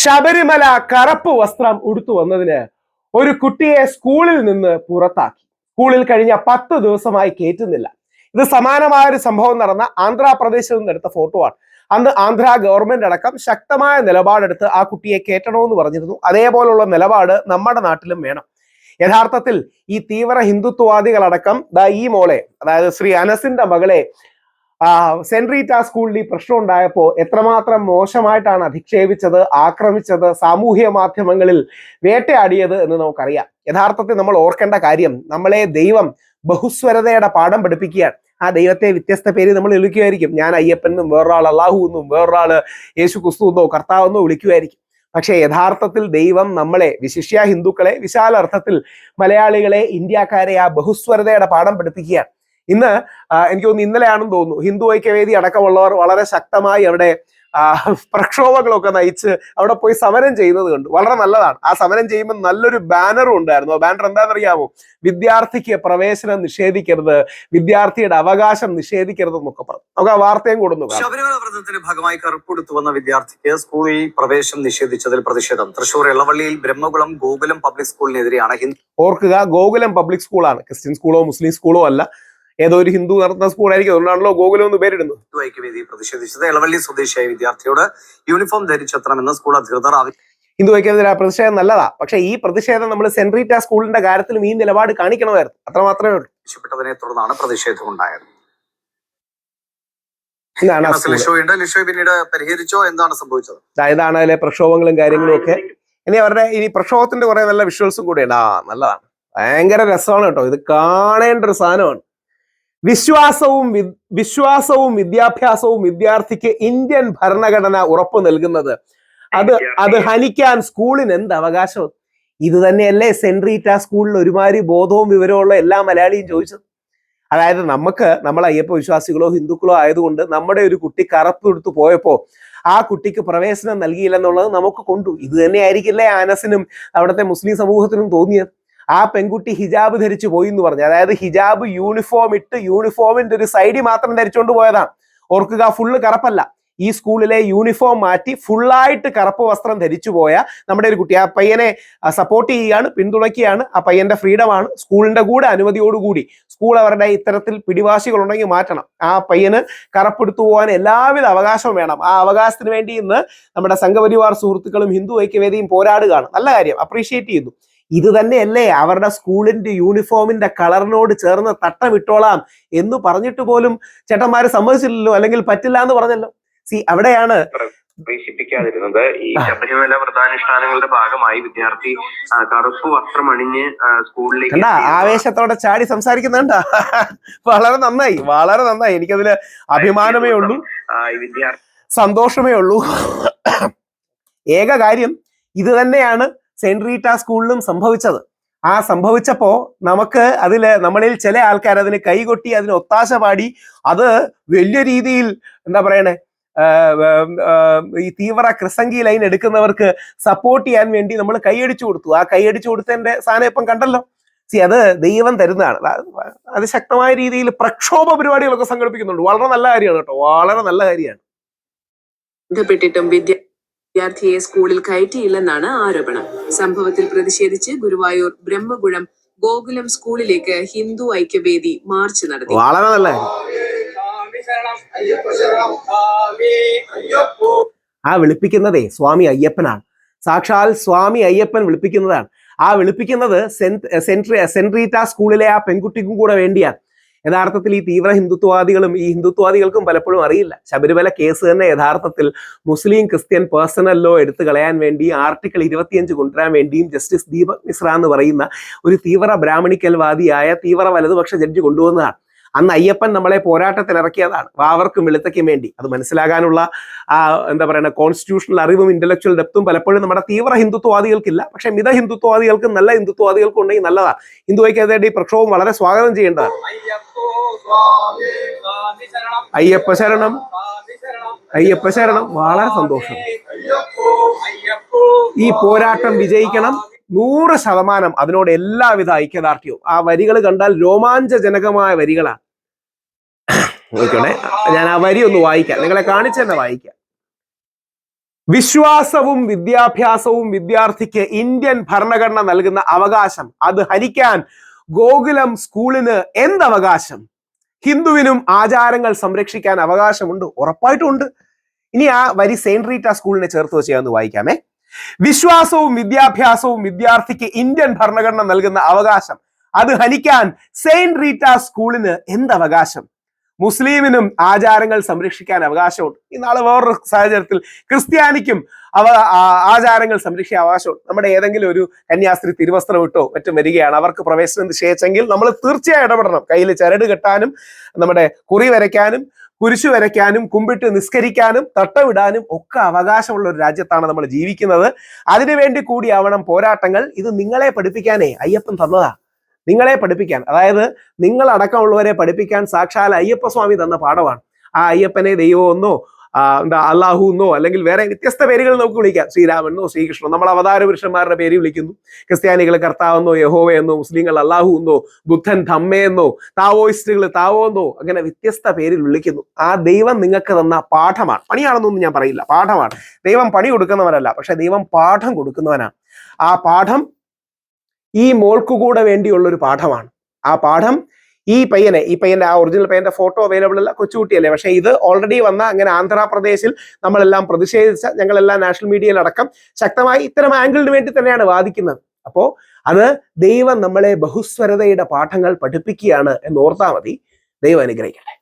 ശബരിമല കറുപ്പ് വസ്ത്രം ഉടുത്തു വന്നതിന് ഒരു കുട്ടിയെ സ്കൂളിൽ നിന്ന് പുറത്താക്കി. സ്കൂളിൽ കഴിഞ്ഞ പത്ത് ദിവസമായി കയറ്റുന്നില്ല ഇത് സമാനമായ ഒരു സംഭവം നടന്ന ആന്ധ്രാപ്രദേശിൽ നിന്ന് എടുത്ത ഫോട്ടോ ആണ്. അന്ന് ആന്ധ്ര ഗവൺമെന്റ് അടക്കം ശക്തമായ നിലപാടെടുത്ത് ആ കുട്ടിയെ കയറ്റണമെന്ന് പറഞ്ഞിരുന്നു. അതേപോലുള്ള നിലപാട് നമ്മുടെ നാട്ടിലും വേണം. യഥാർത്ഥത്തിൽ ഈ തീവ്ര ഹിന്ദുത്വവാദികളടക്കം ദാ ഈ മോളെ അതായത് ശ്രീ അനസിന്റെ മകളെ സെന്റ് റീറ്റ സ്കൂളിൽ ഈ പ്രശ്നം ഉണ്ടായപ്പോൾ എത്രമാത്രം മോശമായിട്ടാണ് അധിക്ഷേപിച്ചത് ആക്രമിച്ചത് സാമൂഹ്യ മാധ്യമങ്ങളിൽ വേട്ടയാടിയത് എന്ന് നമുക്കറിയാം. യഥാർത്ഥത്തിൽ നമ്മൾ ഓർക്കേണ്ട കാര്യം നമ്മളെ ദൈവം ബഹുസ്വരതയുടെ പാഠം പഠിപ്പിക്കുകയാണ്. ആ ദൈവത്തെ വ്യത്യസ്ത പേര് നമ്മൾ വിളിക്കുമായിരിക്കും. ഞാൻ അയ്യപ്പൻ എന്നും വേറൊരാൾ അള്ളാഹു എന്നും വേറൊരാൾ യേശു ക്രിസ്തു എന്നോ കർത്താവ് എന്നോ വിളിക്കുമായിരിക്കും. പക്ഷേ യഥാർത്ഥത്തിൽ ദൈവം നമ്മളെ വിശിഷ്യ ഹിന്ദുക്കളെ വിശാല അർത്ഥത്തിൽ മലയാളികളെ ഇന്ത്യക്കാരെ ആ ബഹുസ്വരതയുടെ പാഠം പഠിപ്പിക്കുകയാണ്. ഇന്ന് എനിക്ക് തോന്നുന്നു ഇന്നലെയാണെന്ന് തോന്നുന്നു. ഹിന്ദു ഐക്യവേദി അടക്കമുള്ളവർ വളരെ ശക്തമായി അവിടെ പ്രക്ഷോഭങ്ങളൊക്കെ നയിച്ച് അവിടെ പോയി സമരം ചെയ്യുന്നത് കണ്ടു. വളരെ നല്ലതാണ്. ആ സമരം ചെയ്യുമ്പോൾ നല്ലൊരു ബാനറും ഉണ്ടായിരുന്നു. ആ ബാനർ എന്താണെന്നറിയാമോ? വിദ്യാർത്ഥിക്ക് പ്രവേശനം നിഷേധിക്കരുത് വിദ്യാർത്ഥിയുടെ അവകാശം നിഷേധിക്കരുത് എന്നൊക്കെ പറഞ്ഞു. നമുക്ക് ആ വാർത്തയും കൊടുന്നു ശബരിമല വ്രതത്തിന്റെ ഭാഗമായി കറുപ്പെടുത്തു വന്ന വിദ്യാർത്ഥിക്ക് സ്കൂളിൽ പ്രവേശനം നിഷേധിച്ചതിൽ പ്രതിഷേധം. തൃശൂർ ഇളവള്ളിയിൽ ബ്രഹ്മകുളം ഗോകുലം പബ്ലിക് സ്കൂളിനെതിരെയാണ് ഓർക്കുക ഗോകുലം പബ്ലിക് സ്കൂളാണ്. ക്രിസ്ത്യൻ സ്കൂളോ മുസ്ലിം സ്കൂളോ അല്ല. ഏതോ ഒരു ഹിന്ദു നടത്തുന്ന സ്കൂളായിരിക്കും അതുകൊണ്ടാണല്ലോ ഗോകുലം എന്ന് പേരിടുന്നത്. ഐക്യവേദി പ്രതിഷേധിച്ചത് ഇളവള്ളി സ്വദേശിയായ വിദ്യാർത്ഥിയോട് യൂണിഫോം ധരിച്ചെത്തണമെന്ന് സ്കൂൾ അധികൃതർ ഹിന്ദു ഐക്യത്തിലെ പ്രതിഷേധം നല്ലതാ. പക്ഷെ ഈ പ്രതിഷേധം നമ്മൾ സെൻട്രീറ്റ സ്കൂളിന്റെ കാര്യത്തിലും ഈ നിലപാട് കാണിക്കണമായിരുന്നു. അത്ര മാത്രമേ ഉള്ളൂ. ആവശ്യപ്പെട്ടതിനെ തുടർന്നാണ് പ്രതിഷേധം ഉണ്ടായത് പിന്നീട് പരിഹരിച്ചോ? എന്താണ് സംഭവിച്ചത്? ഇതാണ് അതിലെ പ്രക്ഷോഭങ്ങളും കാര്യങ്ങളും ഒക്കെ ഇനി അവരുടെ ഈ പ്രക്ഷോഭത്തിന്റെ കുറെ നല്ല വിഷ്വൽസും കൂടെയുണ്ട് ആ നല്ലതാണ്. ഭയങ്കര രസമാണ് കേട്ടോ. ഇത് കാണേണ്ട ഒരു സാധനമാണ്. വിശ്വാസവും വിശ്വാസവും വിദ്യാഭ്യാസവും വിദ്യാർത്ഥിക്ക് ഇന്ത്യൻ ഭരണഘടന ഉറപ്പു നൽകുന്നത്. അത് അത് ഹനിക്കാൻ സ്കൂളിന് എന്ത് അവകാശം? ഇത് തന്നെയല്ലേ സെന്റ് റീറ്റ സ്കൂളിൽ ഒരുമാതിരി ബോധവും വിവരമുള്ള എല്ലാ മലയാളിയും ചോദിച്ചത്. അതായത് നമുക്ക് നമ്മൾ അയ്യപ്പ വിശ്വാസികളോ ഹിന്ദുക്കളോ ആയതുകൊണ്ട് നമ്മുടെ ഒരു കുട്ടി കറുപ്പെടുത്തു പോയപ്പോ ആ കുട്ടിക്ക് പ്രവേശനം നൽകിയില്ലെന്നുള്ളത് നമുക്ക് കൊണ്ടു. ഇത് തന്നെയായിരിക്കില്ലേ ആനസിനും അവിടുത്തെ മുസ്ലിം സമൂഹത്തിനും തോന്നിയത്? ആ പെൺകുട്ടി ഹിജാബ് ധരിച്ചു പോയി എന്ന് പറഞ്ഞു. അതായത് ഹിജാബ് യൂണിഫോം ഇട്ട് യൂണിഫോമിന്റെ ഒരു സൈഡിൽ മാത്രം ധരിച്ചുകൊണ്ട് പോയതാണ്. ഓർക്കുക ഫുള്ള് കറപ്പല്ല. ഈ സ്കൂളിലെ യൂണിഫോം മാറ്റി ഫുള്ളായിട്ട് കറുപ്പ് വസ്ത്രം ധരിച്ചു പോയ നമ്മുടെ ഒരു കുട്ടി. ആ പയ്യനെ സപ്പോർട്ട് ചെയ്യുകയാണ് പിന്തുണയ്ക്കുകയാണ്. ആ പയ്യന്റെ ഫ്രീഡമാണ് സ്കൂളിന്റെ കൂടെ അനുമതിയോടുകൂടി സ്കൂൾ അവരുടെ ഇത്തരത്തിൽ പിടിവാശികളുണ്ടെങ്കിൽ മാറ്റണം. ആ പയ്യന് കറപ്പെടുത്തു പോകാൻ എല്ലാവിധ അവകാശവും വേണം. ആ അവകാശത്തിന് വേണ്ടി ഇന്ന് നമ്മുടെ സംഘപരിവാർ സുഹൃത്തുക്കളും ഹിന്ദു ഐക്യവേദിയും പോരാടുകയാണ്. നല്ല കാര്യം. അപ്രീഷിയേറ്റ് ചെയ്യുന്നു. ഇത് തന്നെയല്ലേ അവരുടെ സ്കൂളിന്റെ യൂണിഫോമിന്റെ കളറിനോട് ചേർന്ന് തട്ടമിട്ടോളാം എന്ന് പറഞ്ഞിട്ട് പോലും ചേട്ടന്മാര് സമ്മതിച്ചില്ലല്ലോ അല്ലെങ്കിൽ പറ്റില്ല എന്ന് പറഞ്ഞല്ലോ? സി അവിടെയാണ് പ്രവേശിപ്പിക്കാതിരുന്നത് ഈ. ശബരിമല വ്രതാനുഷ്ഠാനങ്ങളുടെ ഭാഗമായി വിദ്യാർത്ഥി കറുപ്പ് വസ്ത്രം അണിഞ്ഞ് സ്കൂളിലേക്ക് ആവേശത്തോടെ ചാടി സംസാരിക്കുന്നുണ്ട. വളരെ നന്നായി വളരെ നന്നായി. എനിക്കതിൽ അഭിമാനമേ ഉള്ളൂ. സന്തോഷമേ ഉള്ളൂ. ഏക കാര്യം ഇത് തന്നെയാണ് സെന്റ് റീറ്റ സ്കൂളിലും സംഭവിച്ചത്. ആ സംഭവിച്ചപ്പോ നമുക്ക് അതിൽ നമ്മളിൽ ചില ആൾക്കാർ അതിന് കൈകൊട്ടി അതിന് ഒത്താശ പാടി അത് വലിയ രീതിയിൽ എന്താ പറയണേ ഈ തീവ്ര ക്രിസംഗി ലൈൻ എടുക്കുന്നവർക്ക് സപ്പോർട്ട് ചെയ്യാൻ വേണ്ടി നമ്മൾ കൈയടിച്ചു കൊടുത്തു. ആ കൈയടിച്ചു കൊടുത്തതിന്റെ സാധനം ഇപ്പം കണ്ടല്ലോ. സി അത് ദൈവം തരുന്നതാണ്. അത് ശക്തമായ രീതിയിൽ പ്രക്ഷോഭ പരിപാടികളൊക്കെ സംഘടിപ്പിക്കുന്നുണ്ട്. വളരെ നല്ല കാര്യമാണ് കേട്ടോ. വളരെ നല്ല കാര്യമാണ്. വിദ്യ- വിദ്യാർത്ഥിയെ സ്കൂളിൽ കയറ്റിയില്ലെന്നാണ് ആരോപണം. സംഭവത്തിൽ പ്രതിഷേധിച്ച് ഗുരുവായൂർ ബ്രഹ്മഗുളം ഗോകുലം സ്കൂളിലേക്ക് ഹിന്ദു ഐക്യവേദി മാർച്ച് നടത്തി. വളരെ നല്ല ആ വിളിപ്പിക്കുന്നതേ സ്വാമി അയ്യപ്പനാണ്. സാക്ഷാൽ സ്വാമി അയ്യപ്പൻ വിളിപ്പിക്കുന്നതാണ്. ആ വിളിപ്പിക്കുന്നത് സെന്റ് സെൻട്രി സെൻട്രീറ്റ സ്കൂളിലെ ആ പെൺകുട്ടിക്കും കൂടെ വേണ്ടിയാണ്. യഥാർത്ഥത്തിൽ ഈ തീവ്ര ഹിന്ദുത്വവാദികളും ഈ ഹിന്ദുത്വവാദികൾക്കും പലപ്പോഴും അറിയില്ല. ശബരിമല കേസ് തന്നെ യഥാർത്ഥത്തിൽ മുസ്ലിം ക്രിസ്ത്യൻ പേഴ്സണൽ ലോ എടുത്തു കളയാൻ വേണ്ടി ആർട്ടിക്കിൾ ഇരുപത്തിയഞ്ച് കൊണ്ടുവരാൻ വേണ്ടിയും ജസ്റ്റിസ് ദീപക് മിശ്ര എന്ന് പറയുന്ന ഒരു തീവ്ര ബ്രാഹ്മണിക്കൽവാദിയായ തീവ്ര വലതുപക്ഷ ജഡ്ജി കൊണ്ടുവന്നതാണ്. അന്ന് അയ്യപ്പൻ നമ്മളെ പോരാട്ടത്തിൽ ഇറക്കിയതാണ്. വാവർക്കും വെളുത്തയ്ക്കും വേണ്ടി. അത് മനസ്സിലാകാനുള്ള ആ എന്താ പറയുക കോൺസ്റ്റിറ്റ്യൂഷണൽ അറിവും ഇന്റലക്ച്വൽ ഡെപ്തും പലപ്പോഴും നമ്മുടെ തീവ്ര ഹിന്ദുത്വവാദികൾക്കില്ല. പക്ഷെ മിത ഹിന്ദുത്വവാദികൾക്കും നല്ല ഹിന്ദുത്വവാദികൾക്കും ഉണ്ടെങ്കിൽ നല്ലതാണ്. ഹിന്ദു ഈ പ്രക്ഷോഭം വളരെ സ്വാഗതം ചെയ്യേണ്ടതാണ്. അയ്യപ്പ ശരണം. അയ്യപ്പ ശരണം. വളരെ സന്തോഷം. ഈ പോരാട്ടം വിജയിക്കണം. നൂറ് ശതമാനം അതിനോട് എല്ലാവിധ ഐക്യദാർഢ്യവും. ആ വരികൾ കണ്ടാൽ രോമാഞ്ചജനകമായ വരികളാണ് നോക്കണേ ഞാൻ ആ വരി ഒന്ന് വായിക്കാം. നിങ്ങളെ കാണിച്ചു തന്നെ വായിക്കാം. വിശ്വാസവും വിദ്യാഭ്യാസവും വിദ്യാർത്ഥിക്ക് ഇന്ത്യൻ ഭരണഘടന നൽകുന്ന അവകാശം. അത് ഹരിക്കാൻ ഗോകുലം സ്കൂളിന് എന്ത് അവകാശം ഹിന്ദുവിനും ആചാരങ്ങൾ സംരക്ഷിക്കാൻ അവകാശമുണ്ട്. ഉറപ്പായിട്ടും ഉണ്ട് ഇനി ആ വരി സെയിന്റ് റീറ്റ സ്കൂളിനെ ചേർത്ത് വെച്ച് ഞാൻ വായിക്കാമേ. വിശ്വാസവും വിദ്യാഭ്യാസവും വിദ്യാർത്ഥിക്ക് ഇന്ത്യൻ ഭരണഘടന നൽകുന്ന അവകാശം. അത് ഹനിക്കാൻ സെയിന്റ് റീറ്റ സ്കൂളിന് എന്ത് അവകാശം മുസ്ലിമിനും ആചാരങ്ങൾ സംരക്ഷിക്കാൻ അവകാശമുണ്ട്. ഈ നാളെ വേറൊരു സാഹചര്യത്തിൽ ക്രിസ്ത്യാനിക്കും അവ ആചാരങ്ങൾ സംരക്ഷിക്കാൻ അവകാശമുണ്ട്. നമ്മുടെ ഏതെങ്കിലും ഒരു കന്യാസ്ത്രീ തിരുവസ്ത്രം ഇട്ടോ മറ്റും വരികയാണ്. അവർക്ക് പ്രവേശനം നിശ്ചയിച്ചെങ്കിൽ നമ്മൾ തീർച്ചയായും ഇടപെടണം. കയ്യിൽ ചരട് കെട്ടാനും നമ്മുടെ കുറി വരയ്ക്കാനും കുരിശു വരയ്ക്കാനും കുമ്പിട്ട് നിസ്കരിക്കാനും തട്ടമിടാനും ഒക്കെ അവകാശമുള്ള ഒരു രാജ്യത്താണ് നമ്മൾ ജീവിക്കുന്നത്. അതിനുവേണ്ടി കൂടിയാവണം പോരാട്ടങ്ങൾ. ഇത് നിങ്ങളെ പഠിപ്പിക്കാനേ അയ്യപ്പൻ തന്നതാ. നിങ്ങളെ പഠിപ്പിക്കാൻ അതായത് നിങ്ങൾ അടക്കമുള്ളവരെ പഠിപ്പിക്കാൻ സാക്ഷാൽ അയ്യപ്പ സ്വാമി തന്ന പാഠമാണ്. ആ അയ്യപ്പനെ ദൈവമെന്നോ എന്താ അള്ളാഹു എന്നോ അല്ലെങ്കിൽ വേറെ വ്യത്യസ്ത പേരുകൾ നമുക്ക് വിളിക്കാം. ശ്രീരാമനോ ശ്രീകൃഷ്ണനോ നമ്മൾ അവതാര പുരുഷന്മാരുടെ പേര് വിളിക്കുന്നു. ക്രിസ്ത്യാനികൾ കർത്താവെന്നോ എന്നോ മുസ്ലിങ്ങൾ അള്ളാഹു എന്നോ ബുദ്ധൻ ധമ്മയെന്നോ താവോയിസ്റ്റുകൾ താവോ എന്നോ അങ്ങനെ വ്യത്യസ്ത പേരിൽ വിളിക്കുന്നു. ആ ദൈവം നിങ്ങൾക്ക് തന്ന പാഠമാണ്. പണിയാണെന്നൊന്നും ഞാൻ പറയില്ല. പാഠമാണ്. ദൈവം പണി കൊടുക്കുന്നവരല്ല പക്ഷെ ദൈവം പാഠം കൊടുക്കുന്നവനാണ്. ആ പാഠം ഈ മോൾക്ക് കൂടെ വേണ്ടിയുള്ള ഒരു പാഠമാണ്. ആ പാഠം ഈ പയ്യനെ ഈ പയ്യന്റെ ആ ഒറിജിനൽ പയ്യന്റെ ഫോട്ടോ അവൈലബിൾ അല്ല കൊച്ചുകുട്ടിയല്ലേ? പക്ഷേ ഇത് ഓൾറെഡി വന്ന അങ്ങനെ ആന്ധ്രാപ്രദേശിൽ നമ്മളെല്ലാം പ്രതിഷേധിച്ച ഞങ്ങളെല്ലാം നാഷണൽ മീഡിയയിലടക്കം ശക്തമായി ഇത്തരം ആംഗിളിന് വേണ്ടി തന്നെയാണ് വാദിക്കുന്നത്. അപ്പോ അത് ദൈവം നമ്മളെ ബഹുസ്വരതയുടെ പാഠങ്ങൾ പഠിപ്പിക്കുകയാണ് എന്ന് ഓർത്താൽ മതി. ദൈവം അനുഗ്രഹിക്കട്ടെ.